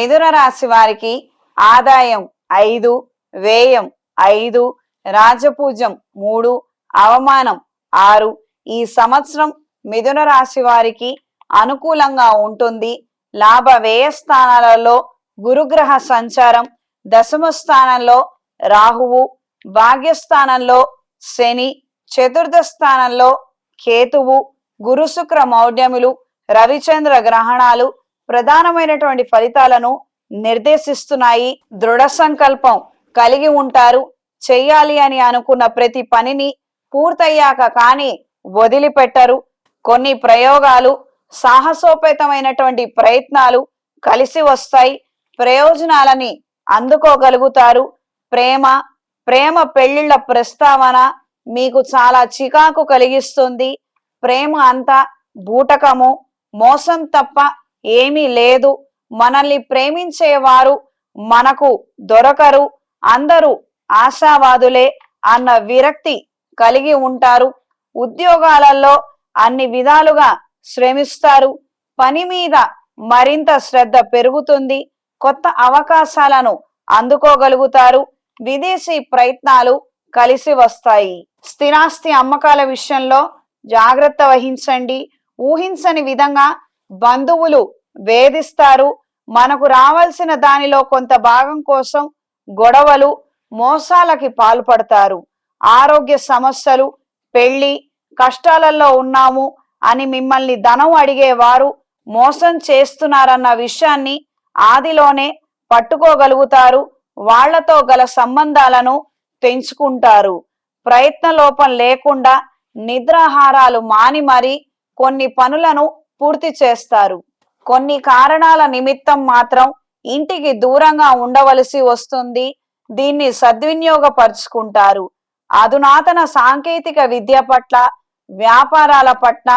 మిథున రాశి వారికి ఆదాయం ఐదు వ్యయం ఐదు రాజపూజ్యం మూడు అవమానం ఆరు. ఈ సంవత్సరం మిథున రాశి వారికి అనుకూలంగా ఉంటుంది. లాభ వ్యయ స్థానాలలో గురుగ్రహ సంచారం దశమ స్థానంలో రాహువు భాగ్యస్థానంలో శని చతుర్థ స్థానంలో కేతువు గురుశుక్ర మౌఢ్యములు రవిచంద్ర గ్రహణాలు ప్రధానమైనటువంటి ఫలితాలను నిర్దేశిస్తున్నాయి. దృఢ సంకల్పం కలిగి ఉంటారు. చెయ్యాలి అని అనుకున్న ప్రతి పనిని పూర్తయ్యాక కానీ వదిలిపెట్టరు. కొన్ని ప్రయోగాలు సాహసోపేతమైనటువంటి ప్రయత్నాలు కలిసి వస్తాయి. ప్రయోజనాలని అందుకోగలుగుతారు. ప్రేమ ప్రేమ పెళ్ళిళ్ళ ప్రస్తావన మీకు చాలా చికాకు కలిగిస్తుంది. ప్రేమ అంతా బూటకము మోసం తప్ప ఏమీ లేదు. మనల్ని ప్రేమించేవారు మనకు దొరకరు. అందరూ ఆశావాదులే అన్న విరక్తి కలిగి ఉంటారు. ఉద్యోగాలలో అన్ని విధాలుగా శ్రమిస్తారు. పని మీద మరింత శ్రద్ధ పెరుగుతుంది. కొత్త అవకాశాలను అందుకోగలుగుతారు. విదేశీ ప్రయత్నాలు కలిసి వస్తాయి. స్థిరాస్తి అమ్మకాల విషయంలో జాగ్రత్త వహించండి. ఊహించని విధంగా బంధువులు వేధిస్తారు. మనకు రావాల్సిన దానిలో కొంత భాగం కోసం గొడవలు మోసాలకి పాల్పడతారు. ఆరోగ్య సమస్యలు పెళ్ళి కష్టాలలో ఉన్నాము అని మిమ్మల్ని ధనం అడిగేవారు మోసం చేస్తున్నారన్న విషయాన్ని ఆదిలోనే పట్టుకోగలుగుతారు. వాళ్ళతో గల సంబంధాలను పెంచుకుంటారు ప్రయత్న లోపం లేకుండా నిద్రాహారాలు మాని మరి కొన్ని పనులను పూర్తి చేస్తారు. కొన్ని కారణాల నిమిత్తం మాత్రం ఇంటికి దూరంగా ఉండవలసి వస్తుంది. దీన్ని సద్వినియోగపరుచుకుంటారు. అధునాతన సాంకేతిక విద్య పట్ల వ్యాపారాల పట్ల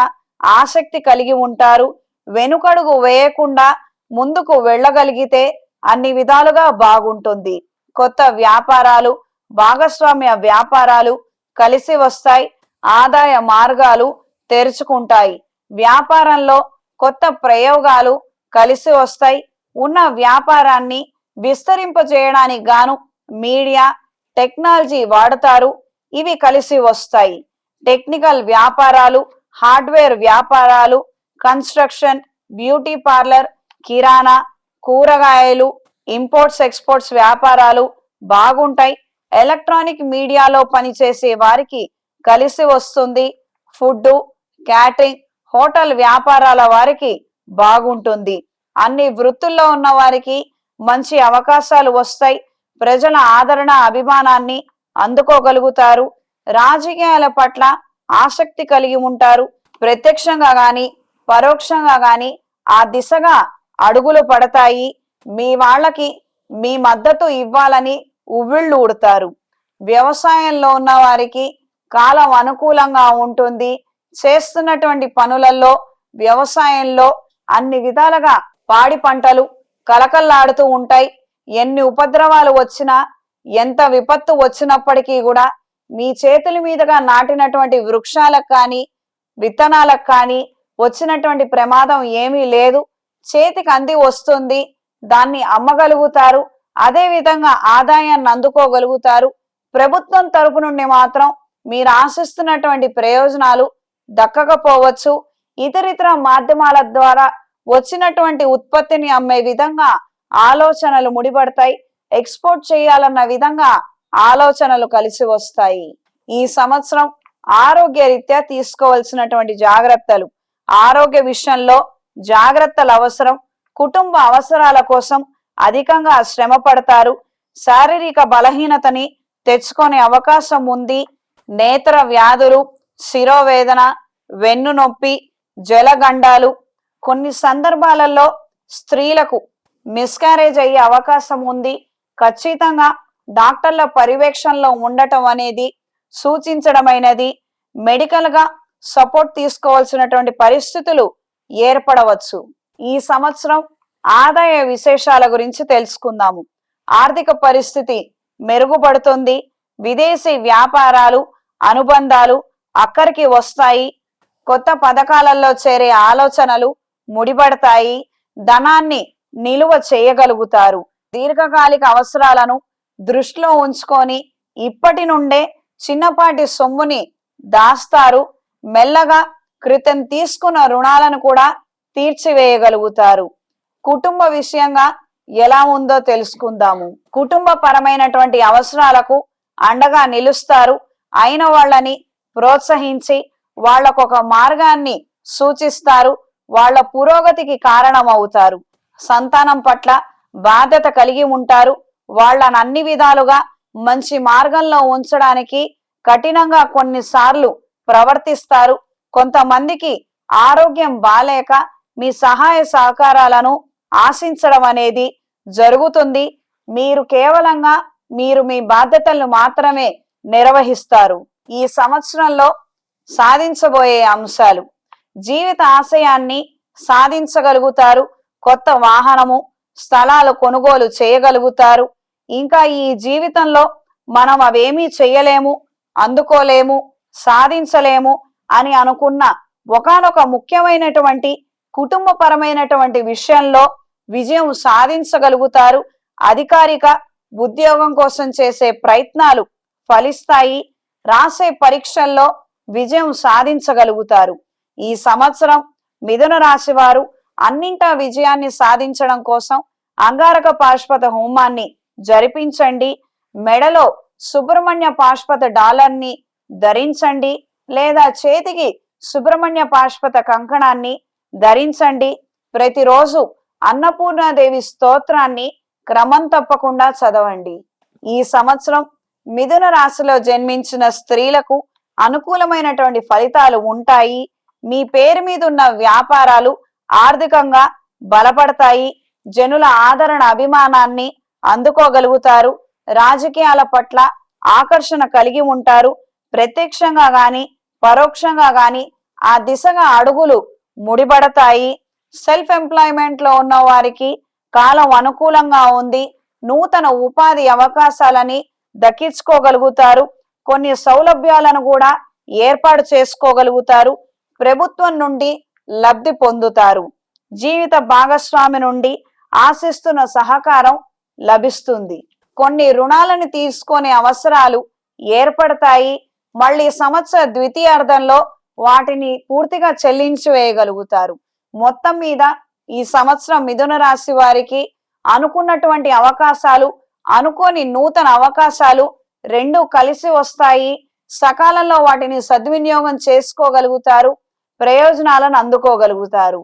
ఆసక్తి కలిగి ఉంటారు. వెనుకడుగు వేయకుండా ముందుకు వెళ్ళగలిగితే అన్ని విధాలుగా బాగుంటుంది. కొత్త వ్యాపారాలు భాగస్వామ్య వ్యాపారాలు కలిసి వస్తాయి. ఆదాయ మార్గాలు తెరుచుకుంటాయి. వ్యాపారంలో కొత్త ప్రయోగాలు కలిసి వస్తాయి. ఉన్న వ్యాపారాన్ని విస్తరింపజేయడానికి గాను మీడియా టెక్నాలజీ వాడతారు. ఇవి కలిసి వస్తాయి. టెక్నికల్ వ్యాపారాలు హార్డ్వేర్ వ్యాపారాలు కన్స్ట్రక్షన్ బ్యూటీ పార్లర్ కిరాణా కూరగాయలు ఇంపోర్ట్స్ ఎక్స్పోర్ట్స్ వ్యాపారాలు బాగుంటాయి. ఎలక్ట్రానిక్ మీడియాలో పనిచేసే వారికి కలిసి వస్తుంది ఫుడ్ క్యాటరింగ్ హోటల్ వ్యాపారాల వారికి బాగుంటుంది. అన్ని వృత్తుల్లో ఉన్న వారికి మంచి అవకాశాలు వస్తాయి. ప్రజల ఆదరణ అభిమానాన్ని అందుకోగలుగుతారు. రాజకీయాల పట్ల ఆసక్తి కలిగి ఉంటారు. ప్రత్యక్షంగా గాని పరోక్షంగా గాని ఆ దిశగా అడుగులు పడతాయి. మీ వాళ్ళకి మీ మద్దతు ఇవ్వాలని ఉవ్విళ్ళు ఉడతారు వ్యవసాయంలో ఉన్న వారికి కాలం అనుకూలంగా ఉంటుంది. చేస్తున్నటువంటి పనులలో వ్యవసాయంలో అన్ని విధాలుగా పాడి పంటలు కలకల్లాడుతూ ఉంటాయి. ఎన్ని ఉపద్రవాలు వచ్చినా ఎంత విపత్తు వచ్చినప్పటికీ కూడా మీ చేతుల మీదుగా నాటినటువంటి వృక్షాలకు కానీ విత్తనాలకు కానీ వచ్చినటువంటి ప్రమాదం ఏమీ లేదు. చేతికి అంది వస్తుంది దాన్ని అమ్మగలుగుతారు. అదే విధంగా ఆదాయాన్ని అందుకోగలుగుతారు. ప్రభుత్వం తరపు నుండి మాత్రం మీరు ఆశిస్తున్నటువంటి ప్రయోజనాలు దక్కకపోవచ్చు. ఇతరితర మాధ్యమాల ద్వారా వచ్చినటువంటి ఉత్పత్తిని అమ్మే విధంగా ఆలోచనలు ముడిపడతాయి. ఎక్స్పోర్ట్ చేయాలన్న విధంగా ఆలోచనలు కలిసి వస్తాయి. ఈ సంవత్సరం ఆరోగ్య రీత్యా తీసుకోవాల్సినటువంటి జాగ్రత్తలు. ఆరోగ్య విషయంలో జాగ్రత్తలు అవసరం. కుటుంబ అవసరాల కోసం అధికంగా శ్రమ పడతారు. శారీరక బలహీనతని తెచ్చుకునే అవకాశం ఉంది. నేత్ర వ్యాధులు శిరోవేదన వెన్ను నొప్పి జలగండాలు కొన్ని సందర్భాలలో స్త్రీలకు మిస్కారేజ్ అయ్యే అవకాశం ఉంది. ఖచ్చితంగా డాక్టర్ల పర్యవేక్షణలో ఉండటం అనేది సూచించడమైనది. మెడికల్గా సపోర్ట్ తీసుకోవాల్సినటువంటి పరిస్థితులు ఏర్పడవచ్చు. ఈ సంవత్సరం ఆదాయ విశేషాల గురించి తెలుసుకుందాము. ఆర్థిక పరిస్థితి మెరుగుపడుతుంది. విదేశీ వ్యాపారాలు అనుబంధాలు అక్కడికి వస్తాయి. కొత్త పథకాలలో చేరే ఆలోచనలు ముడిపడతాయి. ధనాన్ని నిలువ చేయగలుగుతారు. దీర్ఘకాలిక అవసరాలను దృష్టిలో ఉంచుకొని ఇప్పటి నుండే చిన్నపాటి సొమ్ముని దాస్తారు. మెల్లగా క్రితం తీసుకున్న రుణాలను కూడా తీర్చివేయగలుగుతారు. కుటుంబ విషయంగా ఎలా ఉందో తెలుసుకుందాము. కుటుంబ పరమైనటువంటి అవసరాలకు అండగా నిలుస్తారు. అయిన వాళ్ళని ప్రోత్సహించి వాళ్ళకొక ఒక మార్గాన్ని సూచిస్తారు వాళ్ళ పురోగతికి కారణమవుతారు. సంతానం పట్ల బాధ్యత కలిగి ఉంటారు. వాళ్ళని అన్ని విధాలుగా మంచి మార్గంలో ఉంచడానికి కఠినంగా కొన్నిసార్లు ప్రవర్తిస్తారు. కొంతమందికి ఆరోగ్యం బాలేక మీ సహాయ సహకారాలను ఆశించడం అనేది జరుగుతుంది. మీరు కేవలంగా మీరు మీ బాధ్యతలను మాత్రమే నిర్వహిస్తారు. ఈ సంవత్సరంలో సాధించబోయే అంశాలు జీవిత ఆశయాన్ని సాధించగలుగుతారు కొత్త వాహనము స్థలాలు కొనుగోలు చేయగలుగుతారు. ఇంకా ఈ జీవితంలో మనం అవేమీ చేయలేము అందుకోలేము సాధించలేము అని అనుకున్న ఒకానొక ముఖ్యమైనటువంటి కుటుంబపరమైనటువంటి విషయంలో విజయం సాధించగలుగుతారు. అధికారిక ఉద్యోగం కోసం చేసే ప్రయత్నాలు ఫలిస్తాయి. రాసే పరీక్షల్లో విజయం సాధించగలుగుతారు. ఈ సంవత్సరం మిథున రాశి వారు అన్నింటా విజయాన్ని సాధించడం కోసం అంగారక పాశ్పత హోమాన్ని జరిపించండి. మెడలో సుబ్రహ్మణ్య పాశ్పత డాలర్ని ధరించండి లేదా చేతికి సుబ్రహ్మణ్య పాశ్పత కంకణాన్ని ధరించండి. ప్రతిరోజు అన్నపూర్ణాదేవి స్తోత్రాన్ని క్రమం తప్పకుండా చదవండి. ఈ సంవత్సరం మిథున రాశిలో జన్మించిన స్త్రీలకు అనుకూలమైనటువంటి ఫలితాలు ఉంటాయి. మీ పేరు మీద ఉన్న వ్యాపారాలు ఆర్థికంగా బలపడతాయి. జనుల ఆదరణ అభిమానాన్ని అందుకోగలుగుతారు. రాజకీయాల పట్ల ఆకర్షణ కలిగి ఉంటారు. ప్రత్యక్షంగా గాని పరోక్షంగా గాని ఆ దిశగా అడుగులు ముడిపడతాయి. సెల్ఫ్ ఎంప్లాయ్మెంట్లో ఉన్న వారికి కాలం అనుకూలంగా ఉంది. నూతన ఉపాధి అవకాశాలని దక్కించుకోగలుగుతారు. కొన్ని సౌలభ్యాలను కూడా ఏర్పాటు చేసుకోగలుగుతారు. ప్రభుత్వం నుండి లబ్ధి పొందుతారు. జీవిత భాగస్వామి నుండి ఆశిస్తున్న సహకారం లభిస్తుంది. కొన్ని రుణాలను తీసుకునే అవసరాలు ఏర్పడతాయి. మళ్ళీ సంవత్సర ద్వితీయార్థంలో వాటిని పూర్తిగా చెల్లించి వేయగలుగుతారు. మొత్తం మీద ఈ సంవత్సరం మిథున రాశి వారికి అనుకున్నటువంటి అవకాశాలు అనుకోని నూతన అవకాశాలు రెండు కలిసి వస్తాయి. సకాలంలో వాటిని సద్వినియోగం చేసుకోగలుగుతారు. ప్రయోజనాలను అందుకోగలుగుతారు.